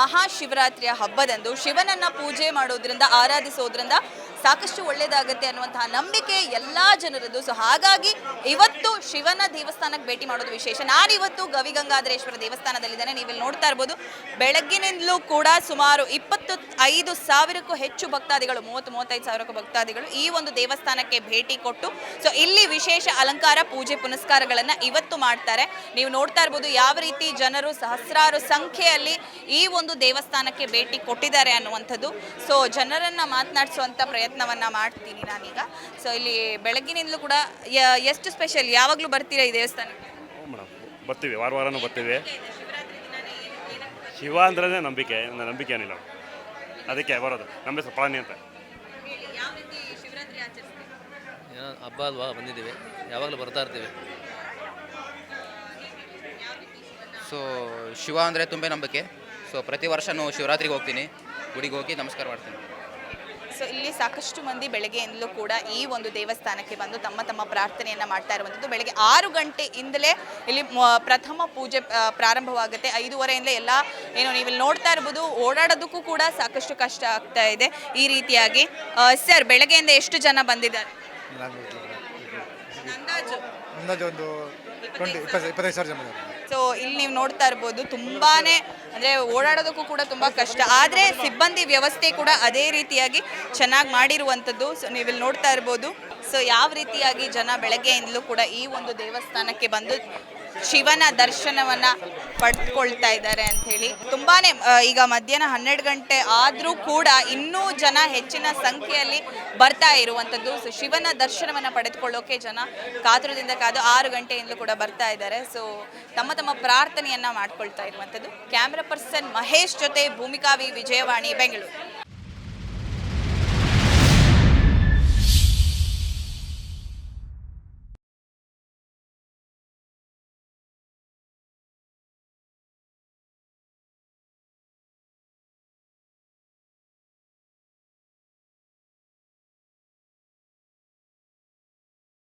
ಮಹಾಶಿವರಾತ್ರಿಯ ಹಬ್ಬದಂದು ಶಿವನನ್ನ ಪೂಜೆ ಮಾಡೋದ್ರಿಂದ, ಆರಾಧಿಸೋದ್ರಿಂದ ಸಾಕಷ್ಟು ಒಳ್ಳೇದಾಗುತ್ತೆ ಅನ್ನುವಂತಹ ನಂಬಿಕೆ ಎಲ್ಲಾ ಜನರದ್ದು. ಸೊ ಹಾಗಾಗಿ ಇವತ್ತು ಶಿವನ ದೇವಸ್ಥಾನಕ್ಕೆ ಭೇಟಿ ಮಾಡೋದು ವಿಶೇಷ. ನಾನಿವತ್ತು ಗವಿಗಂಗಾಧರೇಶ್ವರ ದೇವಸ್ಥಾನದಲ್ಲಿದ್ದೇನೆ. ನೀವಿಲ್ಲಿ ನೋಡ್ತಾ ಇರ್ಬೋದು, ಬೆಳಗ್ಗಿನಿಂದಲೂ ಕೂಡ ಸುಮಾರು ಇಪ್ಪತ್ತು ಐದು ಸಾವಿರಕ್ಕೂ ಹೆಚ್ಚು ಭಕ್ತಾದಿಗಳು, ಮೂವತ್ತು, ಮೂವತ್ತೈದು ಸಾವಿರಕ್ಕೂ ಭಕ್ತಾದಿಗಳು ಈ ಒಂದು ದೇವಸ್ಥಾನಕ್ಕೆ ಭೇಟಿ ಕೊಟ್ಟು, ಸೊ ಇಲ್ಲಿ ವಿಶೇಷ ಅಲಂಕಾರ, ಪೂಜೆ, ಪುನಸ್ಕಾರಗಳನ್ನು ಇವತ್ತು ಮಾಡ್ತಾರೆ. ನೀವು ನೋಡ್ತಾ ಇರ್ಬೋದು ಯಾವ ರೀತಿ ಜನರು ಸಹಸ್ರಾರು ಸಂಖ್ಯೆಯಲ್ಲಿ ಈ ಒಂದು ದೇವಸ್ಥಾನಕ್ಕೆ ಭೇಟಿ ಕೊಟ್ಟಿದ್ದಾರೆ ಅನ್ನುವಂಥದ್ದು. ಸೊ ಜನರನ್ನು ಮಾತನಾಡಿಸುವಂಥ ಪ್ರಯತ್ನವನ್ನು ಮಾಡ್ತೀನಿ ನಾನೀಗ. ಸೊ ಇಲ್ಲಿ ಬೆಳಗ್ಗಿನಿಂದಲೂ ಕೂಡ ಎಷ್ಟು ಸ್ಪೆಷಲ್ ಯಾವಾಗಲೂ ಬರ್ತೀರಾ ಈ ದೇವಸ್ಥಾನಕ್ಕೆ? ಹ್ಞೂ ಮೇಡಮ್ ಬರ್ತೀವಿ ವಾರ ವಾರನೂ ಬರ್ತೀವಿ. ಶಿವ ಅಂದ್ರೆ ನಂಬಿಕೆ ನನ್ನ ನಂಬಿಕೆ ಏನಿಲ್ಲ. ಅದಕ್ಕೆ ಬರೋದು ನಮ್ಮ ಹೆಸರು ಪಳನಿ ಅಂತ. ಏನೋ ಹಬ್ಬ ಅಲ್ವಾ ಬಂದಿದ್ದೀವಿ. ಯಾವಾಗಲೂ ಬರ್ತಾ ಇರ್ತೀವಿ. ಸೊ ಶಿವ ಅಂದರೆ ತುಂಬ ನಂಬಿಕೆ. ಸೊ ಪ್ರತಿ ವರ್ಷನೂ ಶಿವರಾತ್ರಿಗೆ ಹೋಗ್ತೀನಿ ಗುಡಿಗೆ ಹೋಗಿ ನಮಸ್ಕಾರ ಮಾಡ್ತೀನಿ. ಸೊ ಇಲ್ಲಿ ಸಾಕಷ್ಟು ಮಂದಿ ಬೆಳಗ್ಗೆಯಿಂದಲೂ ಕೂಡ ಈ ಒಂದು ದೇವಸ್ಥಾನಕ್ಕೆ ಬಂದು ತಮ್ಮ ತಮ್ಮ ಪ್ರಾರ್ಥನೆಯನ್ನು ಮಾಡ್ತಾ ಇರುವಂಥದ್ದು. ಬೆಳಗ್ಗೆ ಆರು ಗಂಟೆಯಿಂದಲೇ ಇಲ್ಲಿ ಪ್ರಥಮ ಪೂಜೆ ಪ್ರಾರಂಭವಾಗುತ್ತೆ. ಐದೂವರೆಯಿಂದ ಎಲ್ಲ ಏನು ನೀವು ಇಲ್ಲಿ ನೋಡ್ತಾ ಇರ್ಬೋದು. ಓಡಾಡೋದಕ್ಕೂ ಕೂಡ ಸಾಕಷ್ಟು ಕಷ್ಟ ಆಗ್ತಾ ಇದೆ ಈ ರೀತಿಯಾಗಿ. ಸರ್ ಬೆಳಗ್ಗೆಯಿಂದ ಎಷ್ಟು ಜನ ಬಂದಿದ್ದಾರೆ? ಅಂದಾಜು. ಅಂದಾಜು ಒಂದು ಇಪ್ಪತ್ತೈದು ಸಾವಿರ ಜನ. ಸೊ ಇಲ್ಲಿ ನೀವು ನೋಡ್ತಾ ಇರ್ಬೋದು, ತುಂಬಾನೇ ಅಂದ್ರೆ ಓಡಾಡೋದಕ್ಕೂ ಕೂಡ ತುಂಬಾ ಕಷ್ಟ. ಆದ್ರೆ ಸಿಬ್ಬಂದಿ ವ್ಯವಸ್ಥೆ ಕೂಡ ಅದೇ ರೀತಿಯಾಗಿ ಚೆನ್ನಾಗಿ ಮಾಡಿರುವಂಥದ್ದು. ಸೊ ನೀವಿಲ್ಲಿ ನೋಡ್ತಾ ಇರ್ಬೋದು. ಸೊ ಯಾವ ರೀತಿಯಾಗಿ ಜನ ಬೆಳಗ್ಗೆಯಿಂದಲೂ ಕೂಡ ಈ ಒಂದು ದೇವಸ್ಥಾನಕ್ಕೆ ಬಂದು ಶಿವನ ದರ್ಶನವನ್ನ ಪಡ್ಕೊಳ್ತಾ ಇದ್ದಾರೆ ಅಂತ ಹೇಳಿ. ತುಂಬಾನೇ ಈಗ ಮಧ್ಯಾಹ್ನ ಹನ್ನೆರಡು ಗಂಟೆ ಆದ್ರೂ ಕೂಡ ಇನ್ನೂ ಜನ ಹೆಚ್ಚಿನ ಸಂಖ್ಯೆಯಲ್ಲಿ ಬರ್ತಾ ಇರುವಂಥದ್ದು. ಸೊ ಶಿವನ ದರ್ಶನವನ್ನ ಪಡೆದುಕೊಳ್ಳೋಕೆ ಜನ ಕಾತುರದಿಂದ ಕಾದು ಆರು ಗಂಟೆಯಿಂದಲೂ ಕೂಡ ಬರ್ತಾ ಇದ್ದಾರೆ. ಸೊ ತಮ್ಮ ತಮ್ಮ ಪ್ರಾರ್ಥನೆಯನ್ನ ಮಾಡ್ಕೊಳ್ತಾ ಇರುವಂಥದ್ದು. ಕ್ಯಾಮ್ರಾ ಪರ್ಸನ್ ಮಹೇಶ್ ಜೊತೆ ಭೂಮಿಕಾವಿ ವಿಜಯವಾಣಿ ಬೆಂಗಳೂರು.